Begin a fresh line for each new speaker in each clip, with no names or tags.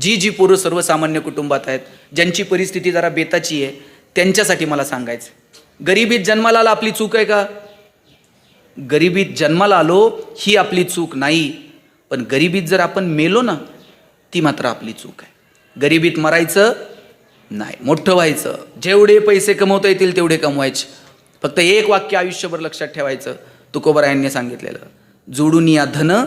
जी जी पोरं सर्वसामान्य कुटुंबात आहेत ज्यांची परिस्थिती जरा बेताची आहे त्यांच्यासाठी मला सांगायचं गरिबीत जन्माला आला आपली चूक आहे का? गरिबीत जन्माला आलो ही आपली चूक नाही. पण गरिबीत जर आपण मेलो ना ती मात्र आपली चूक आहे. गरिबीत मरायचं नाही मोठं व्हायचं. जेवढे पैसे कमवता येतील तेवढे कमवायचे. फक्त एक वाक्य आयुष्यभर लक्षात ठेवायचं तुकोबरायांनी सांगितलेलं. जोडून या धन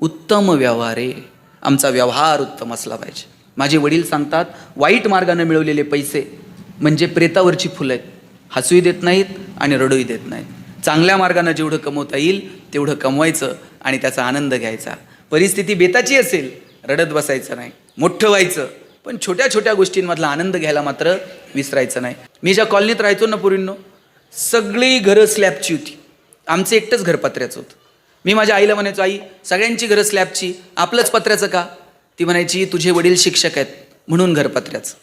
उत्तम व्यवहारे. आमचा व्यवहार उत्तम असला पाहिजे. माझे वडील सांगतात वाईट मार्गाने मिळवलेले पैसे म्हणजे प्रेतावरची फुलं आहेत. हसूही देत नाहीत आणि रडूही देत नाहीत. चांगल्या मार्गानं जेवढं कमवता येईल तेवढं कमवायचं आणि त्याचा आनंद घ्यायचा. परिस्थिती बेताची असेल रडत बसायचं नाही. मोठं व्हायचं. पण छोट्या छोट्या गोष्टींमधला आनंद घ्यायला मात्र विसरायचं नाही. मी ज्या कॉलनीत राहायचो ना पूर्वींनो सगळी घरं स्लॅबची होती. आमचं एकटंच घर पत्र्याचं होतं. मी माझ्या आईला म्हणायचो आई सगळ्यांची घरं स्लॅबची आपलंच पत्र्याचं का? ती म्हणायची तुझे वडील शिक्षक आहेत म्हणून घर पत्र्याचं.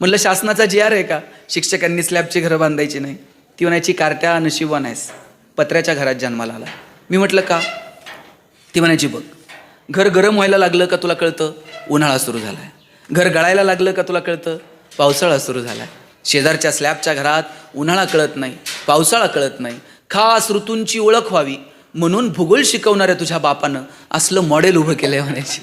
म्हणलं शासनाचा जी आर आहे का? शिक्षकांनी स्लॅबची घरं बांधायची नाही. ती म्हणायची कार्ट्या नशिबवान आहेस. पत्र्याच्या घरात जन्माला आला. मी म्हटलं का? ती म्हणायची बघ घर गरम व्हायला लागलं का तुला कळतं? उन्हाळा सुरू झाला आहे घर गळायला लागलं का तुला कळतं? पावसाळा सुरू झाला आहे शेजारच्या स्लॅबच्या घरात उन्हाळा कळत नाही पावसाळा कळत नाही. खास ऋतूंची ओळख व्हावी. म्हणून भूगोल शिकवणाऱ्या तुझ्या बापानं असलं मॉडेल उभं केलंय म्हणायची.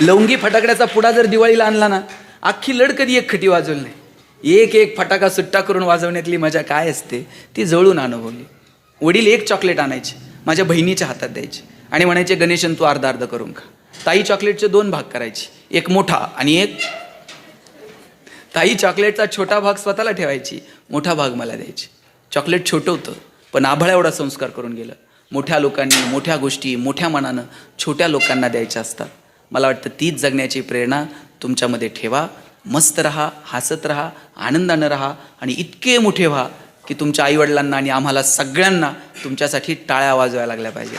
लवंगी फटाकड्याचा पुडा जर दिवाळीला आणला ना अख्खी लढ कधी एक खटी वाजवली नाही. एक एक फटाका सुट्टा करून वाजवण्यातली मजा काय असते ती जळून अनुभवली. वडील एक चॉकलेट आणायचे माझ्या बहिणीच्या हातात द्यायचे आणि म्हणायचे गणेशन तू अर्धा अर्ध करून खा. ताई चॉकलेटचे दोन भाग करायचे एक मोठा आणि एक ताई चॉकलेटचा छोटा भाग स्वतःला ठेवायची मोठा भाग मला द्यायची. चॉकलेट छोटं होतं पण आभाळा एवढा संस्कार करून गेलं. मोठ्या लोकांनी मोठ्या गोष्टी मोठ्या मनानं छोट्या लोकांना द्यायच्या असतात. मला वाटतं तीच जगण्याची प्रेरणा तुमच्यामध्ये ठेवा. मस्त राहा हसत राहा आनंदानं राहा आणि इतके मोठे व्हा की तुमच्या आईवडिलांना आणि आम्हाला सगळ्यांना तुमच्यासाठी टाळ्या वाजवायला लागल्या पाहिजे